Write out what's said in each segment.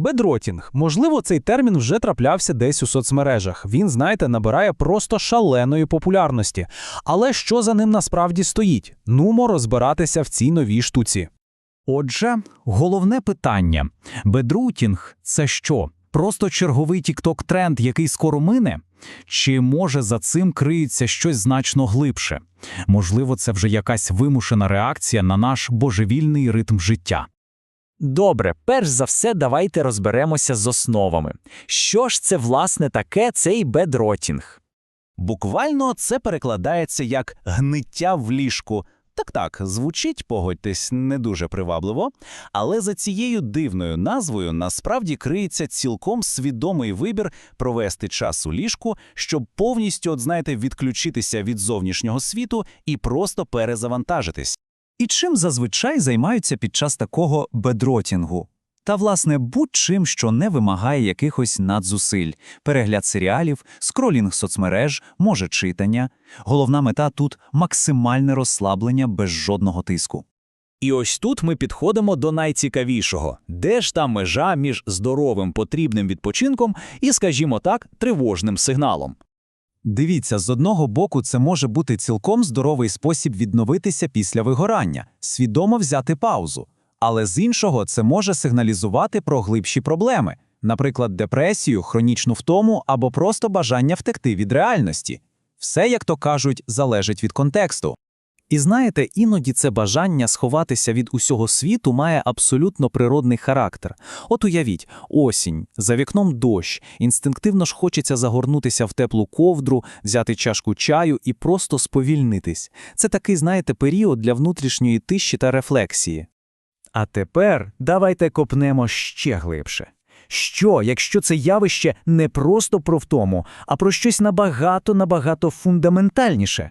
Бедротінг. Можливо, цей термін вже траплявся десь у соцмережах. Він, знаєте, набирає просто шаленої популярності. Але що за ним насправді стоїть? Нумо розбиратися в цій новій штуці. Отже, головне питання: бедрутінг це що? Просто черговий тікток тренд, який скоро мине? Чи може за цим криється щось значно глибше? Можливо, це вже якась вимушена реакція на наш божевільний ритм життя. Добре, перш за все, давайте розберемося з основами. Що ж це, власне, таке цей бедротінг? Буквально це перекладається як гниття в ліжку. Так так, звучить, погодьтесь, не дуже привабливо, але за цією дивною назвою насправді криється цілком свідомий вибір провести час у ліжку, щоб повністю, от знаєте, відключитися від зовнішнього світу і просто перезавантажитись. І чим зазвичай займаються під час такого бедротінгу? Та, власне, будь-чим, що не вимагає якихось надзусиль, перегляд серіалів, скролінг соцмереж, може читання. Головна мета тут максимальне розслаблення без жодного тиску. І ось тут ми підходимо до найцікавішого. Де ж та межа між здоровим потрібним відпочинком і, скажімо так, тривожним сигналом? Дивіться, з одного боку, це може бути цілком здоровий спосіб відновитися після вигорання, свідомо взяти паузу. Але з іншого, це може сигналізувати про глибші проблеми, наприклад, депресію, хронічну втому або просто бажання втекти від реальності. Все, як то кажуть, залежить від контексту. І знаєте, іноді це бажання сховатися від усього світу має абсолютно природний характер. От уявіть, осінь, за вікном дощ, інстинктивно ж хочеться загорнутися в теплу ковдру, взяти чашку чаю і просто сповільнитись. Це такий, знаєте, період для внутрішньої тиші та рефлексії. А тепер давайте копнемо ще глибше. Що, якщо це явище не просто про втому, а про щось набагато набагато фундаментальніше?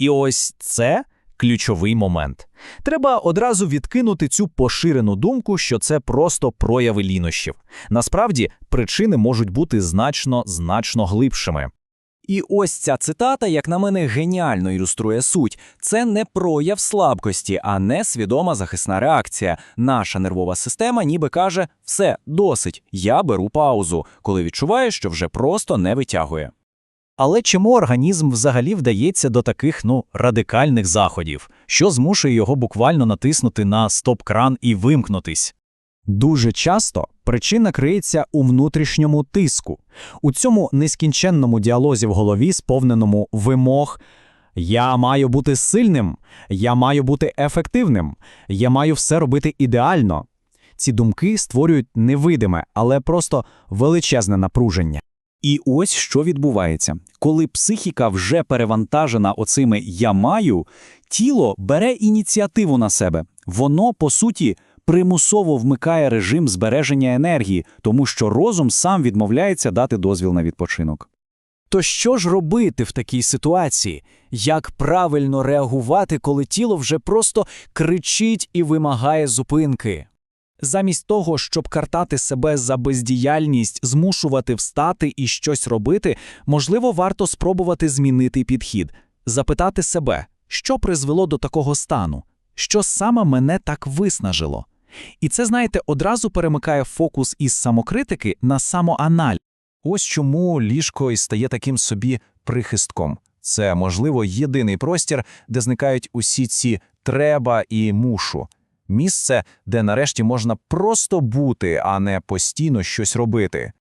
І ось це ключовий момент. Треба одразу відкинути цю поширену думку, що це просто прояви лінощів. Насправді, причини можуть бути значно значно глибшими. І ось ця цитата, як на мене, геніально ілюструє суть. Це не прояв слабкості, а не свідома захисна реакція. Наша нервова система ніби каже: все, досить, я беру паузу, коли відчуваю, що вже просто не витягує. Але чому організм взагалі вдається до таких ну радикальних заходів, що змушує його буквально натиснути на стоп-кран і вимкнутись? Дуже часто причина криється у внутрішньому тиску, у цьому нескінченному діалозі в голові, сповненому вимог. Я маю бути сильним, я маю бути ефективним, я маю все робити ідеально. Ці думки створюють невидиме, але просто величезне напруження. І ось що відбувається. Коли психіка вже перевантажена оцими я маю, тіло бере ініціативу на себе. Воно, по суті, примусово вмикає режим збереження енергії, тому що розум сам відмовляється дати дозвіл на відпочинок. То що ж робити в такій ситуації? Як правильно реагувати, коли тіло вже просто кричить і вимагає зупинки? Замість того, щоб картати себе за бездіяльність, змушувати встати і щось робити, можливо, варто спробувати змінити підхід, запитати себе, що призвело до такого стану, що саме мене так виснажило. І це, знаєте, одразу перемикає фокус із самокритики на самоаналіз. Ось чому ліжко і стає таким собі прихистком. Це, можливо, єдиний простір, де зникають усі ці треба і мушу. Місце, де нарешті можна просто бути, а не постійно щось робити.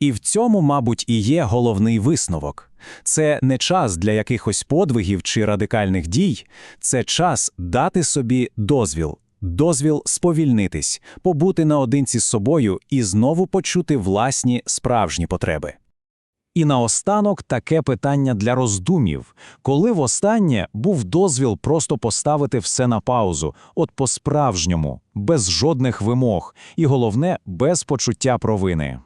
І в цьому, мабуть, і є головний висновок. Це не час для якихось подвигів чи радикальних дій, це час дати собі дозвіл, дозвіл сповільнитись, побути наодинці з собою і знову почути власні справжні потреби. І наостанок таке питання для роздумів. Коли востаннє був дозвіл просто поставити все на паузу, от по-справжньому, без жодних вимог, і головне, без почуття провини.